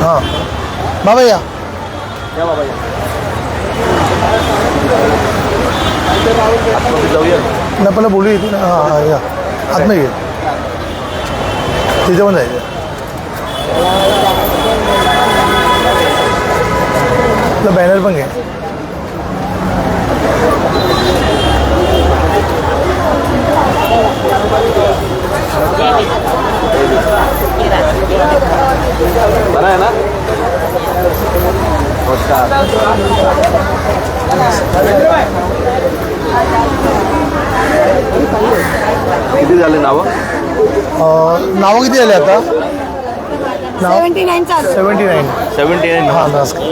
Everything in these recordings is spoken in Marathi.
हां. बाबा या या बाबा या पहिला बोलू येते ना. हां हां या. आतमध्ये घे तिथे पण जायचं. आपलं बॅनर पण घे. बरं आहे ना? नमस्कार. किती झाले नावं? नावं किती आले आता? नाव? Seventy nine seventy nine seventy nine हां नमस्कार.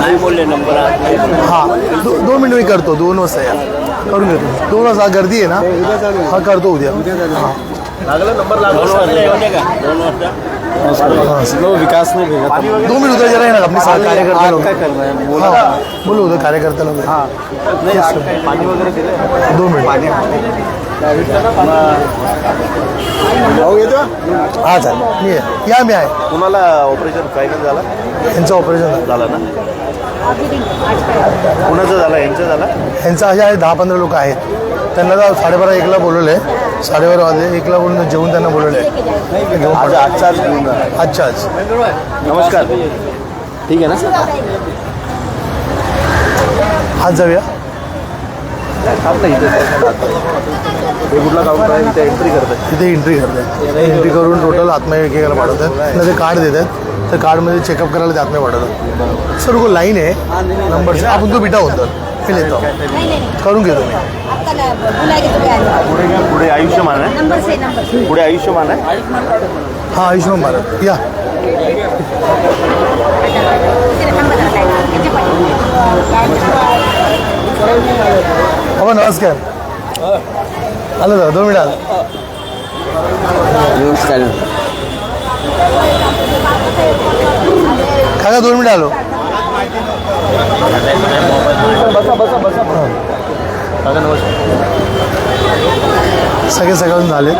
नाही बोलले नंबर हां दो दोन मिनिट मी करतो दोन वाजता या. करून घेतो. दोन वाजता गर्दी आहे ना? हा करतो उद्या. हां. लागला? नंबर लागला. नो विकास नहीं दोन मिनिट उद्या जरा येणार आपली सहा कार्यकर्ते लोक. क्या कर रहे हैं बोल. बोलू उद्या कार्यकर्ता लोक. नाही पाणी वगैरे दिले दोन मिनिट. आओ ये तो हा चालेल. मी आहे या मी आहे. कुणाला ऑपरेशन फायनल झाला? यांचं ऑपरेशन झालं. झालं ना? कुणाचं झालं? यांचं झालं? यांचं असे आहे. दहा पंधरा लोक आहेत. त्यांना तर साडेबारा एकला बोलवलं. आहे साडेबारा वाजले एकला बोलून जेवून त्यांना बोलवलं. आहे घेऊन आज पडा. आजचा आज. घेऊन जा. अच्छा अच्छा नमस्कार. ठीक आहे ना? आज जाऊया. थांब ना इथे. हे कुठला काउंटर आहे? इथे एंट्री करताय. तिथे एंट्री करतात एंट्री करून टोटल आत्मा एकेकाला पाठवतात. त्यांना ते कार्ड देतात. तर कार्डमध्ये चेकअप करायला ते आत्मा पाठवतात. सर को लाईन आहे. नंबर आपण तो बिटा होतं मी लिहितो नहीं नहीं नहीं करून घेतो मी आपका ना बुलाएंगे तो क्या आएगा? पुढे पुढे आयुष्यमान आहे नंबर से नंबर से पुढे आयुष्यमान आहे हां आयुष्यमान भारत या तेरा नंबर बताएगा कितने पड़ेगा? बाबा नमस्कार आलं दादा दोन मिनिट आलं नमस्कार काका दोन मिनिट आलो बसा बसा बसा. काका नमस्कार. सगळे सगळ्यांना झाले.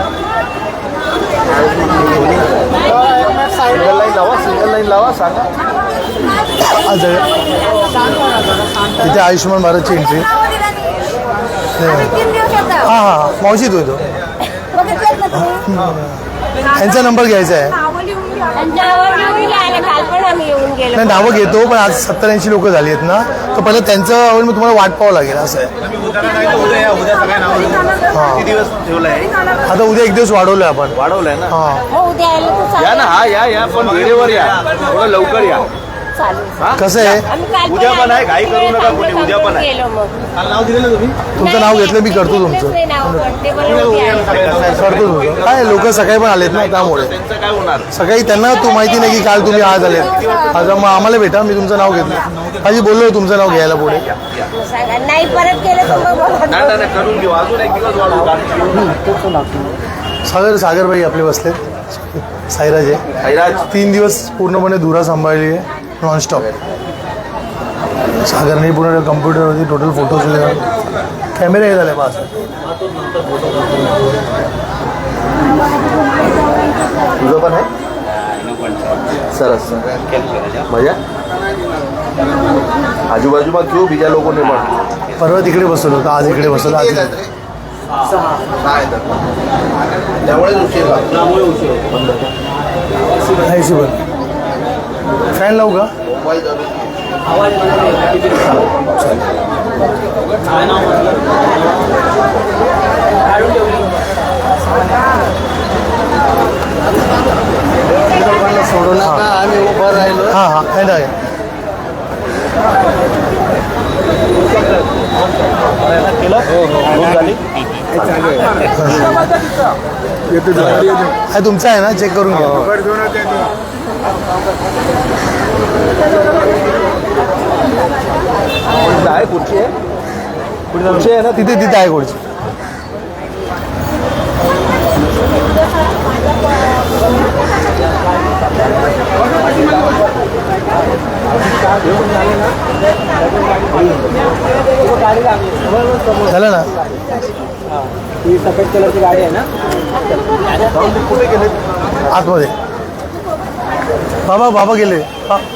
सिंगल लाईन लावा सिंगल लाईन लावा सांगा. तिथे आयुष्यमान भारतची एंट्री. हां. हां मावशी तो तुम्ही? यांचा नंबर घ्यायचा आहे. आम्ही येऊन गेलो. नाही नावं घेतो पण आज सत्तर ऐंशी लोक झाली आहेत ना तर पहिलं त्यांचं आवड मग तुम्हाला वाट पाहावं लागेल असं आहे. किती दिवस ठेवलाय? आता उद्या एक दिवस वाढवलं आपण. वाढवलंय ना? हां. हो उद्या आलो तर या ना. हा या या पण वेळेवर या. थोडं लवकर या. कसं आहे? आम्ही काल? उद्या पण आहे, घाई करू नका कुठे, उद्या पण आहे. गेलो मग. तुमचं नाव घेतलं मी करतो तुमचं. नाही नाव पण ते बोलले उद्या आहे. करतो तुमचं. काय लोक सकाळी पण आलेत ना त्यामुळे? त्यांचं काय होणार? सकाळी त्यांना तू माहिती नाही की काल तुम्ही आज आले आज मग आम्हाला भेटा मी तुमचं नाव घेतलं. आधी बोललो तुमचं नाव घ्यायला पुढे. सांगा, नाही परत केलं तर मग बघा. नाही नाही, नाही करून घेऊ. अजून एक दिवस वाढवू कारण सागर सागरबाई आपले बसलेत. साईराज आहे. हैराज तीन दिवस पूर्णपणे धुरा सांभाळली आहे. नॉन स्टॉप सागर नहीं पूरा कंप्यूटर होती टोटल फ़ोटोज़ कॅमेरे हे? पास तुझं पण आहे સરસ મજા આજુબાજુમાં કેવું બીજા લોકોને પણ आज इक बसल आज सी नाही फॅन लावू का सोडू नका आम्ही उभं राहिलो हां हां. फॅन आहे हा तुमचा आहे ना? चेक करून घ्या. आहे कुठची आहे कुठची आहे ना तिथे तिथे आहे कोणची झालं ना ही सफेद कलरची गाडी आहे ना कुठे गेले आतमध्ये बाबा बाबा गेले हा. या या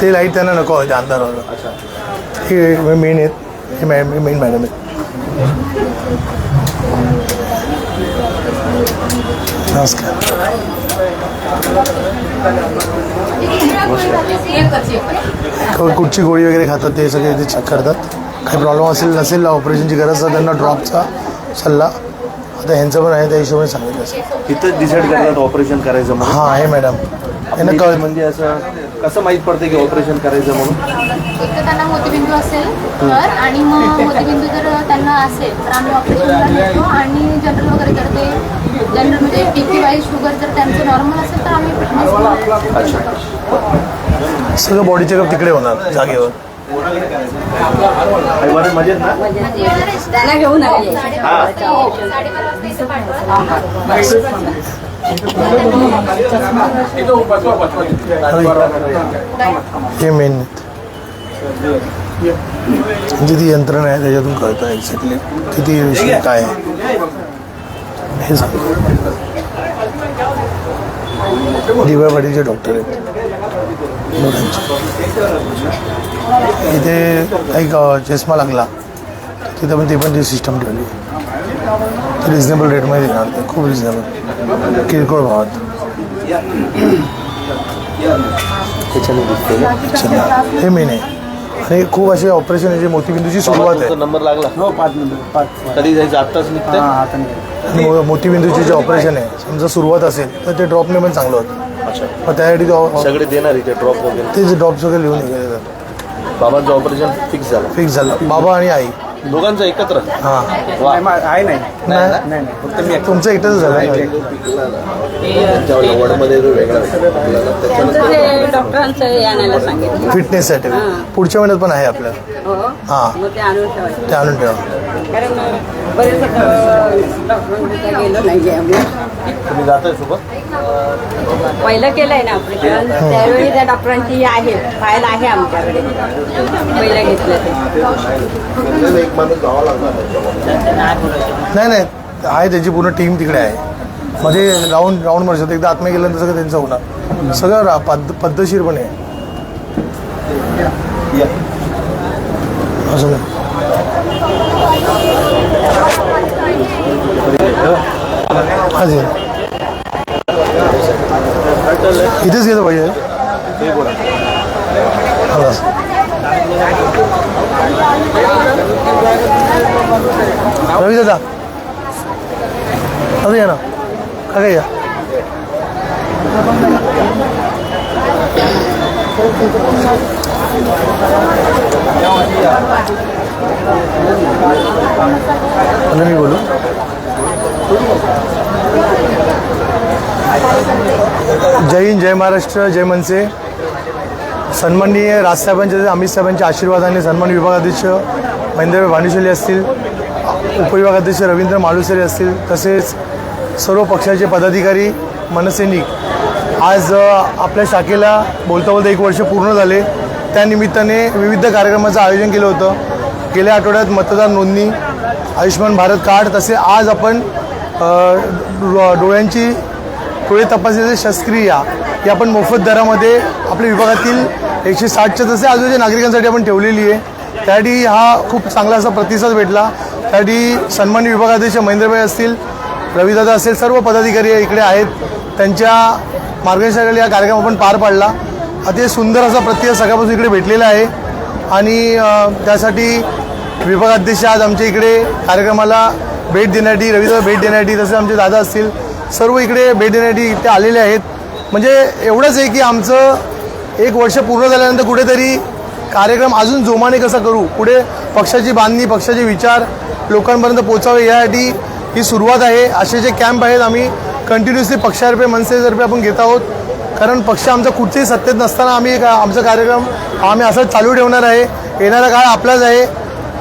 ते लाइट त्यांना नको होते त्या अंधारावर हे मेन आहेत हे मॅ मेन मॅडम आहेत. नमस्कार. कुठची गोळी वगैरे खातात ते सगळे ते चेक करतात. काही प्रॉब्लेम असेल नसेल ऑपरेशनची गरज त्यांना ड्रॉपचा सल्ला आता ह्यांचं पण आहे त्या हिशोबाने सांगितलं असेल इथंच डिसाईड करतात ऑपरेशन करायचं म्हणून? हां आहे मॅडम. यांना आपल्या कळ म्हणजे असं कसं माहीत पडते की ऑपरेशन करायचं म्हणून? एक तर त्यांना मोतीबिंदू असेल तर आणि मग मोतीबिंदू जर त्यांना असेल तर आम्ही ऑपरेशनला घेतो आणि जनरल वगैरे जर ते जनरल म्हणजे बी पी वाईज शुगर जर त्यांचं नॉर्मल असेल तर आम्ही फिटनेस अच्छा. सगळं बॉडी चेकअप तिकडे होणार जागेवर. बरं मजेत ना? त्यांना घेऊन आले. हे. मेन यंत्रणा आहे त्याच्यातून कळतं एक्झॅक्टली किती विषय काय आहे? हे दिव्या पाटीलचे डॉक्टर आहेत. इथे एक चष्मा लागला. तिथं पण ते पण ती सिस्टम ठेवली. रिजनेबल रेटमध्ये देणार ते खूप रिजनेबल किरकोळ भावात. हे मेन आहे. आणि खूप असे ऑपरेशन याची मोतीबिंदूची सुरुवात आहे. नंबर लागला. हो पाच नंबर पाच. कधी जायचं आत्ताच निघते हां आता नाही आणि मोतीबिंदूचे जे ऑपरेशन आहे समजा सुरुवात असेल तर ते ड्रॉपने पण चांगलं होतं. अच्छा. मग त्यासाठी ते सगळे देणार इथे ड्रॉप वगैरे. ते ड्रॉप सगळे लिहून निघाले बाबांचं ऑपरेशन फिक्स झालं. फिक्स झालं. बाबा आणि आई. दोघांचं एकत्र. हां. वा. नाही, मा- आहे नाही. नाही? नाही नाही फक्त मी एकटा. तुमचं एकटंच झालं. वडमध्ये जो वेगळा त्यांचं ते डॉक्टरांचं हे आणायला सांगितलं. फिटनेससाठी पुढच्या महिन्यात पण आहे आपल्याला हो. हां. मग ते आणून ठेवायचं. ते आणून ठेवा. कारण बरेच डॉक्टरांच्या गेलो नाही आहे आम्ही. तुम्ही जाताय सोबत? पहिलं केलंय ना ऑपरेशन. त्यावेळी त्या डॉक्टरांची आहे फाईल आहे आमच्याकडे. पहिलं घेतलं ते. माणूस जावा लागणार नाही नाही. आहे त्याची पूर्ण टीम तिकडे आहे. मध्ये राऊंड राऊंड मारू शकतो एकदा आत्मे गेल्यानंतर सगळं त्यांचं होणार. सगळं पद्ध पद्धतशीरपणे. आहे असं नाही. इथेच गेलं पाहिजे. हा. रवी दादा. अजून या ना. काय या. मी बोलू. जय हिंद जय महाराष्ट्र जय मनसे. सन्माननीय राजसाहेबांच्या अमित साहेबांच्या आशीर्वादाने सन्मान विभागाध्यक्ष महेंद्र भानुशाली असतील उपविभागाध्यक्ष रवींद्र मालुसरे असतील तसेच सर्व पक्षाचे पदाधिकारी मनसैनिक. आज आपल्या शाखेला बोलता बोलता एक वर्ष पूर्ण झाले. त्यानिमित्ताने विविध कार्यक्रमाचं आयोजन केलं होतं. गेल्या आठवड्यात मतदार नोंदणी आयुष्यमान भारत कार्ड तसे आज आपण डोळ्यांची डोळे तपासण्याची शस्त्रक्रिया ही आपण मोफत दरामध्ये आपल्या विभागातील एकशे साठच्या तसे आजूबाजूच्या नागरिकांसाठी आपण ठेवलेली आहे. त्यासाठी हा खूप चांगला असा प्रतिसाद भेटला. त्यासाठी सन्मान्य विभागाध्यक्ष महेंद्रभाई असतील रविदादा असेल सर्व पदाधिकारी इकडे आहेत. त्यांच्या मार्गदर्शनाखाली हा कार्यक्रम आपण पार पाडला. अतिशय सुंदर असा प्रतिसाद सगळ्यापासून इकडे भेटलेला आहे. आणि त्यासाठी विभागाध्यक्ष आज आमच्या इकडे कार्यक्रमाला भेट देण्यासाठी रविदादा भेट देण्यासाठी तसे आमचे दादा असतील सर्व इकडे भेट देण्यासाठी इथे आलेले आहेत. म्हणजे एवढंच आहे की आमचं एक वर्ष पूर्ण झाल्यानंतर कुठेतरी कार्यक्रम अजून जोमाने कसा करू? पुढे पक्षाची बांधणी पक्षाचे विचार लोकांपर्यंत पोचावे यासाठी ही सुरुवात आहे. असे जे कॅम्प आहेत आम्ही कंटिन्युअसली पक्षातर्फे मनसेतर्फे आपण घेत आहोत. कारण पक्ष आमचा कुठच्याही सत्तेत नसताना आम्ही का आमचा कार्यक्रम आम्ही असाच चालू ठेवणार आहे. येणारा काळ आपलाच आहे.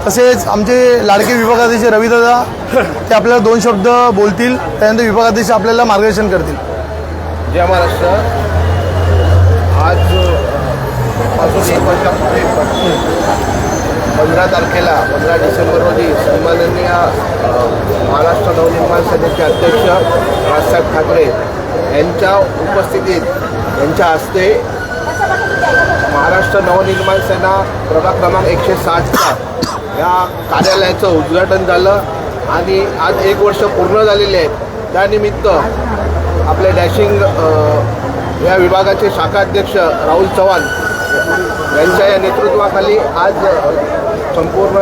तसेच आमचे लाडके विभागाध्यक्ष रविदादा ते आपल्याला दोन शब्द बोलतील. त्यानंतर विभागाध्यक्ष आपल्याला मार्गदर्शन करतील. जय महाराष्ट्र. आज अजून एक वर्षापूर्वी पंधरा तारखेला पंधरा डिसेंबर रोजी सन्माननीय महाराष्ट्र नवनिर्माण सेनेचे अध्यक्ष राजसाहेब ठाकरे यांच्या उपस्थितीत यांच्या हस्ते महाराष्ट्र नवनिर्माण सेना प्रभाग क्रमांक एकशे साठचा या कार्यालयाचं उद्घाटन झालं आणि आज एक वर्ष पूर्ण झालेले आहेत त्यानिमित्त आपले डॅशिंग या विभागाचे शाखा अध्यक्ष राहुल चव्हाण यांच्या या नेतृत्वाखाली आज संपूर्ण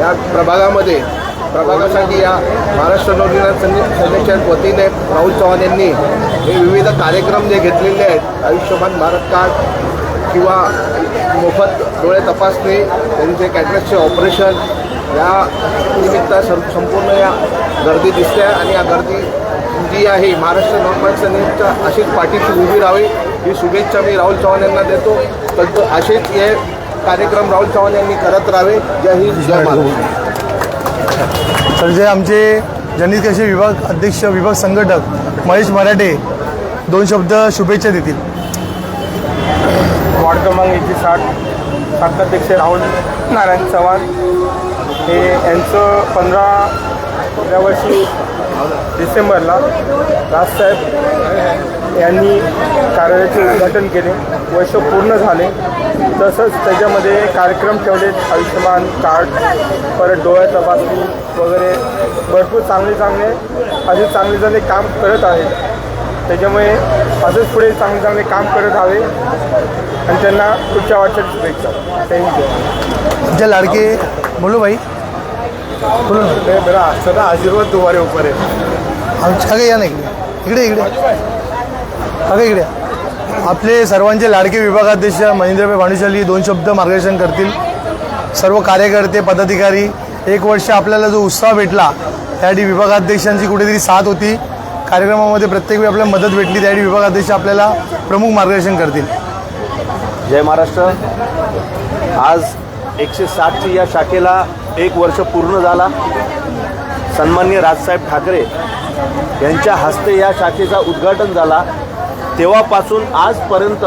या प्रभागामध्ये प्रभागासाठी या महाराष्ट्र नवनिर्माण सेने सेनेच्या वतीने राहुल चव्हाण यांनी हे विविध कार्यक्रम जे घेतलेले आहेत आयुष्यमान भारत कार्ड किंवा मोफत डोळे तपासणी त्यांचे कॅटरॅक्टचे ऑपरेशन या निमित्त संपूर्ण या गर्दी दिसते आहे आणि या गर्दी जी आहे महाराष्ट्र नवनिर्माण सेनेच्या अशीच पाठीशी उभी राहावी. ही शुभेच्छा मी राहुल चव्हाण यांना देतो. तर असेच हे कार्यक्रम राहुल चव्हाण यांनी करत राहावे. जय हिंद जय महाराष्ट्र. तर जे आमचे जनित कृषी विभाग अध्यक्ष विभाग संघटक महेश मराठे दोन शब्द शुभेच्छा देतील. वार्ड क्रमांक एकशे साठ शाखाध्यक्ष राहुल नारायण चव्हाण. हे यांचं पंधरा या वर्षी डिसेंबरला राजसाहेब यांनी कार्यालयाचे उद्घाटन केले. वर्ष पूर्ण झाले. तसंच त्याच्यामध्ये कार्यक्रम ठेवले आयुष्यमान कार्ड परत डोळ्या तपासणी वगैरे. भरपूर चांगले चांगले असे चांगले चांगले काम करत आहेत त्याच्यामुळे असंच पुढे चांगले चांगले काम करत हवे आणि त्यांना पुढच्या वाटचाली शुभेच्छा. थँक्यू आमचे लाडके बोलो भाई बोलो ना. मेरा सदा आशीर्वाद तुम्हारे ऊपर है आमच्या अगं या ना इकडे इकडे. इकडे अगं इकडे. आपले सर्वांचे लाडके विभागाध्यक्ष महेंद्रभाई भानुशाली दोन शब्द मार्गदर्शन करतील. सर्व कार्यकर्ते पदाधिकारी एक वर्ष आपल्याला जो उत्साह भेटला त्यासाठी विभागाध्यक्षांची कुठेतरी साथ होती. कार्यक्रमामध्ये प्रत्येक वेळी आपल्याला मदत भेटली त्यासाठी विभागाध्यक्ष आपल्याला प्रमुख मार्गदर्शन करतील. जय महाराष्ट्र. आज एकशे साठची या शाखेला एक वर्ष पूर्ण झाला. सन्मान्य राजसाहेब ठाकरे यांच्या हस्ते या शाखेचा उद्घाटन झाला. तेव्हापासून आजपर्यंत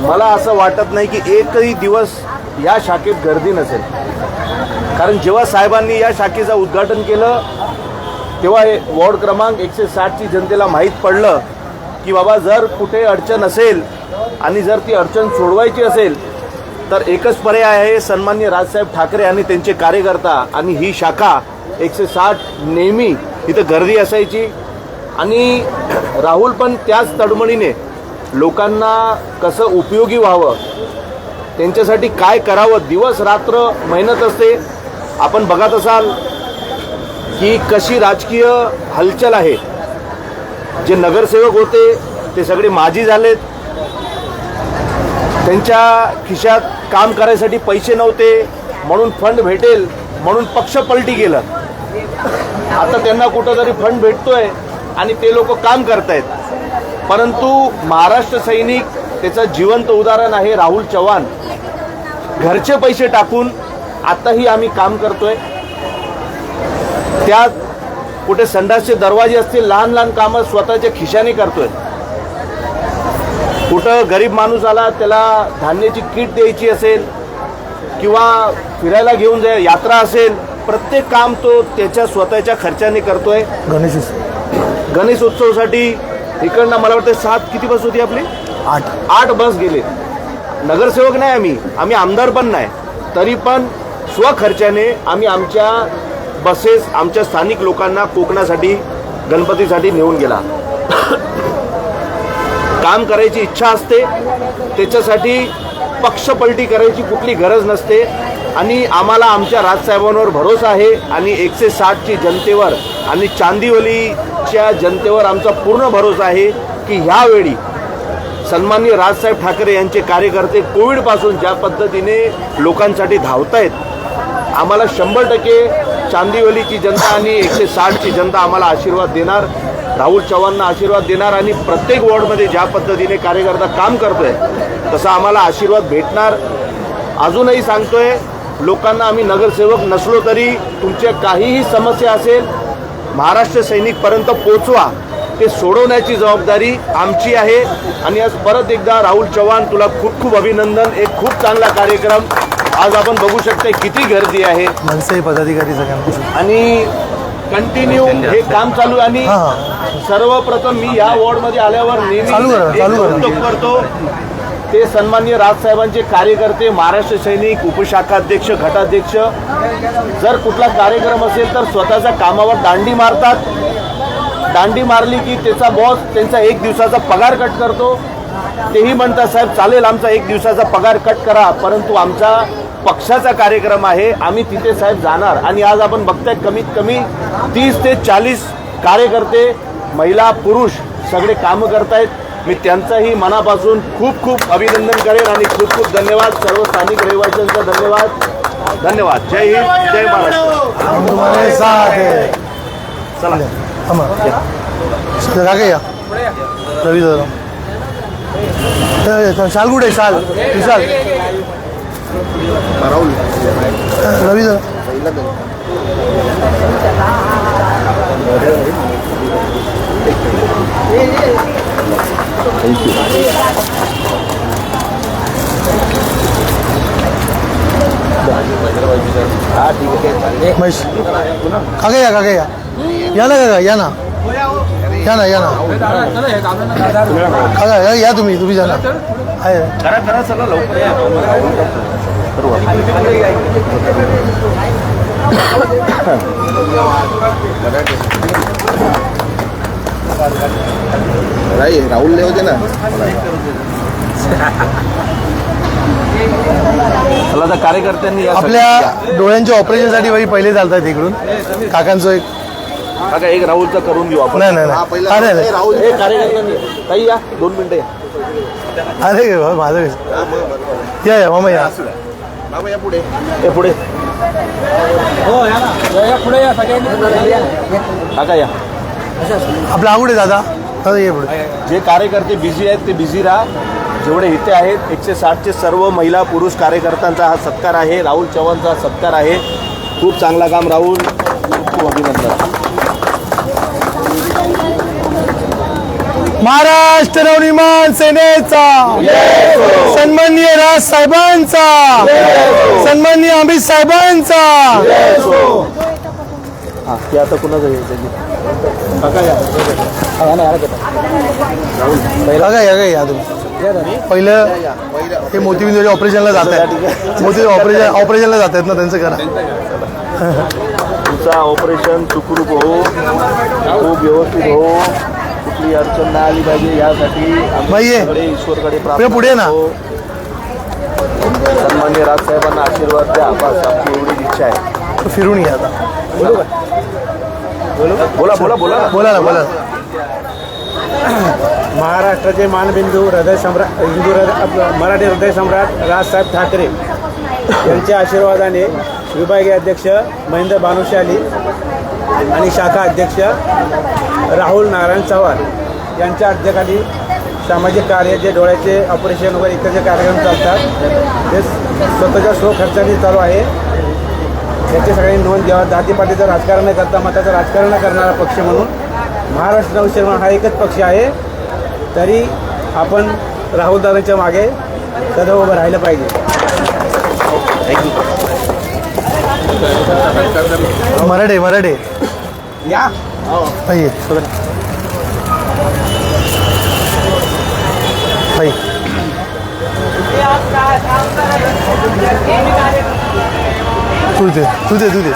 मला असं वाटत नाही की एकही दिवस या शाखेत गर्दी नसेल. कारण जेव्हा साहेबांनी या शाखेचं उद्घाटन केलं तेव्हा हे वॉर्ड क्रमांक एकशे साठची जनतेला माहीत पडलं की बाबा जर कुठे अडचण असेल आणि जर ती अडचण सोडवायची असेल तर एकच पर्याय आहे सन्मान्य राजसाहेब ठाकरे आणि त्यांचे कार्यकर्ता आणि ही शाखा एकशे साठ नेहमी इथं गर्दी असायची. आणि राहुल पण त्याच तडमणीने लोकांना कसं उपयोगी व्हावं त्यांच्यासाठी काय करावं दिवस रात्र मेहनत असते. आपण बघत असाल की कशी राजकीय हलचल आहे. जे नगरसेवक होते ते सगळे माजी झालेत. त्यांच्या खिशात काम करायसाठी पैसे नव्हते म्हणून फंड भेटेल म्हणून पक्ष पलटी गेलं आता त्यांना कुठंतरी फंड भेटतोय. आणि ते लोक काम करतायत. परंतु महाराष्ट्र सैनिक त्याचं जिवंत उदाहरण आहे राहुल चव्हाण. घरचे पैसे टाकून आताही आम्ही काम करतोय. त्यात कुठे संडासचे दरवाजे असतील लहान लहान कामं स्वतःच्या खिशाने करतोय. कुठं गरीब माणूस आला त्याला धान्याची किट द्यायची असेल किंवा फिरायला घेऊन जाय यात्रा असेल प्रत्येक काम तो त्याच्या स्वतःच्या खर्चाने करतोय. गणेश गणेश उत्सवासाठी इकडनं मला वाटतं सात किती बस होती आपली? आठ. आठ बस गेले. नगरसेवक नाही आम्ही. आम्ही आमदार पण नाही. तरी पण स्वखर्चाने आम्ही आमच्या बसेस आमच्या स्थानिक लोकांना कोकणासाठी गणपतीसाठी नेऊन गेला. काम करायची इच्छा असते. त्याच्यासाठी पक्षपलटी करायची कुठली गरज नसते आणि आम्हाला आमच्या राजसाहेबांवर भरोसा आहे आणि एकशे साठची जनतेवर आणि चांदिवलीच्या जनतेवर आमचा पूर्ण भरोसा आहे की ह्यावेळी सन्माननीय राजसाहेब ठाकरे यांचे कार्यकर्ते कोविडपासून ज्या पद्धतीने लोकांसाठी धावतायत आम्हाला शंभर टक्के चांदिवलीची जनता आणि एकशे साठची जनता आम्हाला आशीर्वाद देणार. राहुल चव्हाणना आशीर्वाद देणार आणि प्रत्येक वॉर्डमध्ये ज्या पद्धतीने कार्यकर्ता काम करतोय तसा आम्हाला आशीर्वाद भेटणार. अजूनही सांगतोय लोकांना आम्ही नगरसेवक नसलो तरी तुमच्या काहीही समस्या असेल महाराष्ट्र सैनिकपर्यंत पोचवा ते सोडवण्याची जबाबदारी आमची आहे. आणि आज परत एकदा राहुल चव्हाण तुला खूप खूप अभिनंदन. एक खूप चांगला कार्यक्रम. आज आपण बघू शकता किती गर्दी आहे. मनसे पदाधिकारी सगळ्यांना आणि कंटिन्यू हे काम चालू आहे आणि सर्वप्रथम मी या वॉर्डमध्ये आल्यावर नेहमी करतो ते सन्माननीय राजसाहेबांचे कार्यकर्ते महाराष्ट्र सैनिक उपशाखाध्यक्ष गटाध्यक्ष जर कुठला कार्यक्रम असेल तर स्वतःच्या कामावर दांडी मारतात. दांडी मारली की त्याचा बॉस त्यांचा एक दिवसाचा पगार कट करतो. तेही म्हणतात साहेब चालेल आमचा एक दिवसाचा पगार कट करा परंतु आमचा पक्षाचा कार्यक्रम आहे. आम्ही तिथे साहेब जाणार. आणि आज आपण बघताय कमीत कमी तीस ते चाळीस कार्यकर्ते महिला पुरुष सगळे कामं करतायत. मी त्यांचाही मनापासून खूप खूप अभिनंदन करेन आणि खूप खूप धन्यवाद. सर्व स्थानिक रहिवाशांचा धन्यवाद. धन्यवाद. जय हिंद जय महाराष्ट्र. चला. या रवी शाल कुठे आहे? शाल. विशाल. रवी महेश काका या काका या. या ना काका या ना. या ना या ना. काका या- या तुम्ही तुम्ही जा ना. आहे. करा आपण. राहुल ले होते ना. चला आता कार्यकर्त्यांनी आपल्या डोळ्यांच्या ऑपरेशनसाठी बाई पहिले चालतात इकडून. काकांचं एक काका एक राहुलचा करून घेऊ आपण. नाही नाही अरे नाही राहुल हे कार्यकर्त्यांनी ताई या दोन मिनिटं या. अरे माझं? या या मामा या. बाबा या पुढे. हे पुढे काका या. आपला आवड आहे दादा. दादा ये पुढे. जे कार्यकर्ते बिझी आहेत ते बिझी राहा. जेवढे इथे आहेत एकशे साठचे सर्व महिला पुरुष कार्यकर्त्यांचा हा सत्कार आहे. राहुल चव्हाणचा हा सत्कार आहे. खूप चांगला काम राहुल. खूप खूप अभिनंदन. महाराष्ट्र नवनिर्माण सेनेचा. सन्माननीय राज साहेबांचा. सन्माननीय अमित साहेबांचा. हा आता कुणाचं पहिलं. हे मोतीबिंदूच्या ऑपरेशनला जात आहेत. मोती ऑपरेशन ऑपरेशनला जात आहेत ना त्यांचं करा. तुमचा ऑपरेशन सुखरूप हो खूप व्यवस्थित हो कुठली अडचण नाही आली पाहिजे यासाठी आम्ही बाई ये. सगळे ईश्वरकडे पुढे पुढे ना. करतो. सन्मान्य राजसाहेबांना आशीर्वाद द्या बस आमची एवढीच इच्छा आहे फिरून या आता बोला बोला बोला ना. बोला ना बोला ना महाराष्ट्राचे मानबिंदू हृदय सम्राट हिंदू हृदय आपलं मराठी हृदय सम्राट राजसाहेब ठाकरे यांच्या आशीर्वादाने विभागीय अध्यक्ष महेंद्र भानुशाली आणि शाखा अध्यक्ष राहुल नारायण चव्हाण यांच्या अध्यक्षाखाली सामाजिक कार्य जे डोळ्याचे ऑपरेशन वगैरे इत्यादी कार्यक्रम चालतात ते स्वतःच्या स्वखर्चाने चालू आहे. याची सगळ्यांनी नोंद घ्यावा. जातीपातीचं राजकारण न करता मताचं राजकारण करणारा पक्ष म्हणून महाराष्ट्र नवशर्मा हा एकच पक्ष आहे. तरी आपण राहुलदादांच्या मागे सदैव उभं राहिलं पाहिजे. मराठे मराठे. या. नाही नाही तू दे तू दे तू दे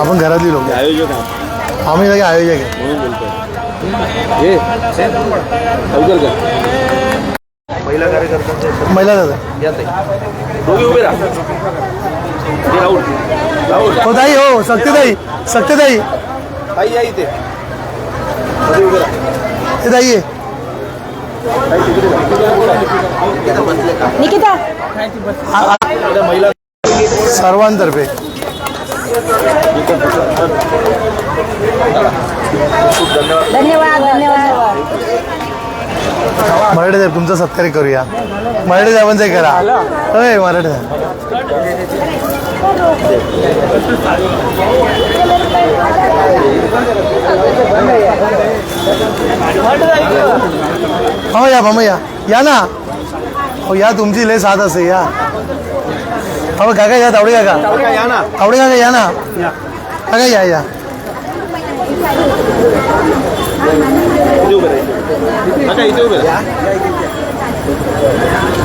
आपण घरातली लोक आयोजक आम्ही सगळे आयोजक आहे. म्हणून कर. महिला कार्यकर्त्यांचे महिला दादा. या ताई. दोघे उभे राहा. राहुल. राहुल. हो ताई हो सत्यताई सत्यताई. ताई या इथे. मध्ये उभे राहा. हे ताई आहे ताई तिकडे राहा. निकिता. आपल्या महिला सर्वांतर्फे. खूप धन्यवाद धन्यवाद. धन्यवाद मराठे साहेब तुमचा सत्कार करूया. मराठे साहेबांचाही करा. होय मराठे साहेब. हो या मामा या या ना. हो या तुमची लय साथ असे या. हो काका या तावडे काका. या ना. तावडे काका या ना. काका या या.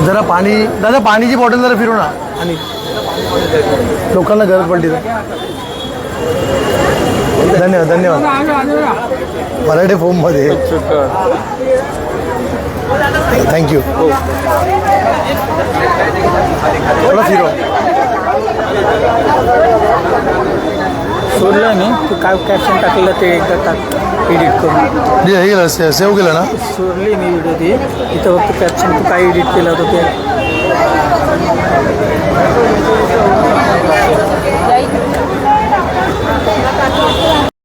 जरा पाणी दादा पाणीची बॉटल जरा फिरू ना. आणि लोकांना गरज पडली तर. धन्यवाद धन्यवाद. मराठी फोममध्ये थँक्यू थोडा फिरवा. सोडलं मी. तू काय कॅप्शन टाकलेलं ते एकदा टाक एडिट करून. हे केलं से सेव्ह केलं ना? सोडली मी व्हिडिओ ती. इथं फक्त कॅप्शन तू काय एडिट केलं होतं ते.